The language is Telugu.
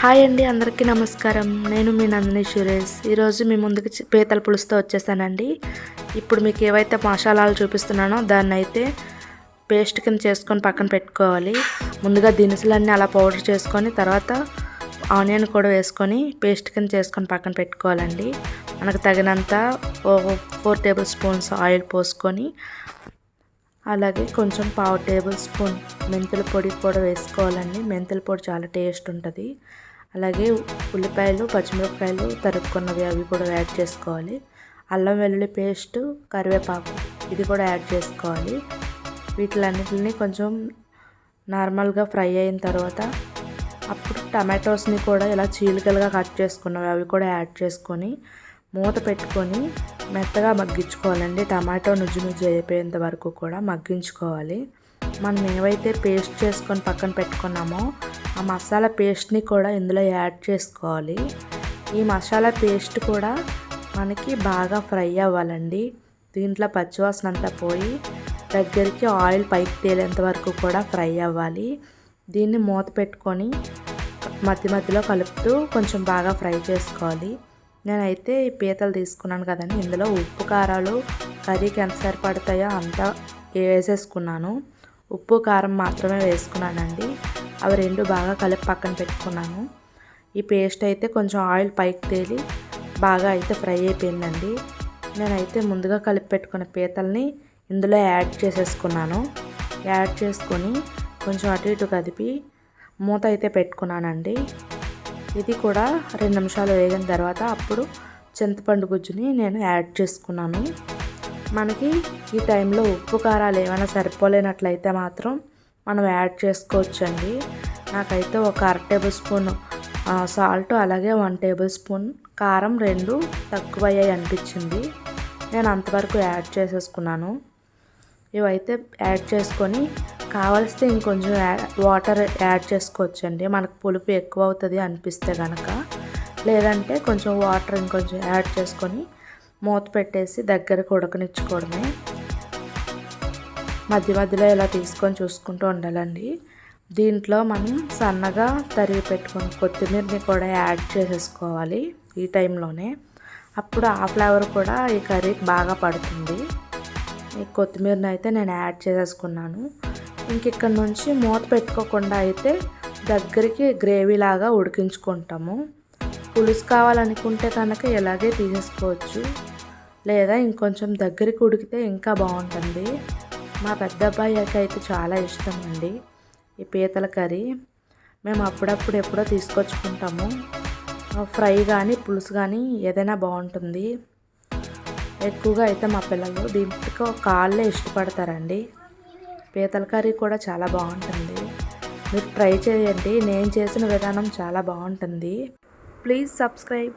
హాయ్ అండి అందరికీ నమస్కారం. నేను మీ నందిని సురేష్. ఈరోజు మీ ముందుకు పీతల పులుసుతో వచ్చేసానండి. ఇప్పుడు మీకు ఏవైతే మసాలాలు చూపిస్తున్నానో దాన్ని అయితే పేస్ట్ కింద చేసుకొని పక్కన పెట్టుకోవాలి. ముందుగా దినుసులన్నీ అలా పౌడర్ చేసుకొని తర్వాత ఆనియన్ కూడా వేసుకొని పేస్ట్ కింద చేసుకొని పక్కన పెట్టుకోవాలండి. మనకు తగినంత ఫోర్ టేబుల్ స్పూన్స్ ఆయిల్ పోసుకొని అలాగే కొంచెం పావు టేబుల్ స్పూన్ మెంతుల పొడి కూడా వేసుకోవాలండి. మెంతుల పొడి చాలా టేస్ట్ ఉంటుంది. అలాగే ఉల్లిపాయలు పచ్చిమిరపకాయలు తరుక్కున్నవి అవి కూడా యాడ్ చేసుకోవాలి. అల్లం వెల్లుల్లి పేస్ట్ కరివేపాకు ఇది కూడా యాడ్ చేసుకోవాలి. వీటిలన్నిటిని కొంచెం నార్మల్గా ఫ్రై అయిన తర్వాత అప్పుడు టమాటోస్ని కూడా ఇలా చీలికలుగా కట్ చేసుకున్నవి అవి కూడా యాడ్ చేసుకొని మూత పెట్టుకొని మెత్తగా మగ్గించుకోవాలండి. టమాటో నుజ్జు నుజ్జు అయిపోయేంత వరకు కూడా మగ్గించుకోవాలి. మనం ఏవైతే పేస్ట్ చేసుకొని పక్కన పెట్టుకున్నామో ఆ మసాలా పేస్ట్ని కూడా ఇందులో యాడ్ చేసుకోవాలి. ఈ మసాలా పేస్ట్ కూడా మనకి బాగా ఫ్రై అవ్వాలండి. దీంట్లో పచ్చివాసన అంతా పోయి దగ్గరికి ఆయిల్ పైకి తేలేంత వరకు కూడా ఫ్రై అవ్వాలి. దీన్ని మూత పెట్టుకొని మధ్య మధ్యలో కలుపుతూ కొంచెం బాగా ఫ్రై చేసుకోవాలి. నేనైతే పీతలు తీసుకున్నాను కదండి. ఇందులో ఉప్పు కారాలు కర్రీకి ఎంత సరిపడతాయో అంతా వేసేసుకున్నాను. ఉప్పు కారం మాత్రమే వేసుకున్నానండి. అవి రెండు బాగా కలిపి పక్కన పెట్టుకున్నాను. ఈ పేస్ట్ అయితే కొంచెం ఆయిల్ పైకి తేలి బాగా అయితే ఫ్రై అయిపోయిందండి. నేనైతే ముందుగా కలిపి పెట్టుకున్న పీతల్ని ఇందులో యాడ్ చేసేసుకున్నాను. యాడ్ చేసుకొని కొంచెం అటు ఇటు కదిపి మూత అయితే పెట్టుకున్నానండి. ఇది కూడా రెండు నిమిషాలు వేగిన తర్వాత అప్పుడు చింతపండు గుజ్జుని నేను యాడ్ చేసుకున్నాను. మనకి ఈ టైంలో ఉప్పు కారాలు ఏమైనా సరిపోలేనట్లయితే మాత్రం మనం యాడ్ చేసుకోవచ్చండి. నాకైతే ఒక అర టేబుల్ స్పూన్ సాల్ట్ అలాగే వన్ టేబుల్ స్పూన్ కారం రెండు తక్కువయ్యాయి అనిపించింది. నేను అంతవరకు యాడ్ చేసేసుకున్నాను. ఇవైతే యాడ్ చేసుకొని కావలిస్తే ఇంకొంచెం వాటర్ యాడ్ చేసుకోవచ్చండి. మనకు పులుపు ఎక్కువ అవుతుంది అనిపిస్తే కనుక లేదంటే కొంచెం వాటర్ ఇంకొంచెం యాడ్ చేసుకొని మూత పెట్టేసి దగ్గరకు ఉడకనిచ్చుకోవడమే. మధ్య మధ్యలో ఇలా తీసుకొని చూసుకుంటూ ఉండాలండి. దీంట్లో మనం సన్నగా తరిగి పెట్టుకుని కొత్తిమీరని కూడా యాడ్ చేసేసుకోవాలి ఈ టైంలోనే. అప్పుడు ఆ ఫ్లేవర్ కూడా ఈ కర్రీకి బాగా పడుతుంది. కొత్తిమీరని అయితే నేను యాడ్ చేసేసుకున్నాను. ఇంక ఇక్కడ నుంచి మూత పెట్టుకోకుండా అయితే దగ్గరికి గ్రేవీ లాగా ఉడికించుకుంటాము. పులుసు కావాలనుకుంటే కనుక ఇలాగే తీసేసుకోవచ్చు. లేదా ఇంకొంచెం దగ్గరికి ఉడికితే ఇంకా బాగుంటుంది. మా పెద్ద అబ్బాయికి అయితే చాలా ఇష్టం అండి ఈ పీతల కర్రీ. మేము అప్పుడప్పుడు ఎప్పుడో తీసుకొచ్చుకుంటాము. ఫ్రై కానీ పులుసు కానీ ఏదైనా బాగుంటుంది. ఎక్కువగా అయితే మా పిల్లలు దీంట్లో కాళ్ళే ఇష్టపడతారండి. పీతల కర్రీ కూడా చాలా బాగుంటుంది. మీరు ట్రై చేయండి. నేను చేసిన విధానం చాలా బాగుంటుంది. Please subscribe.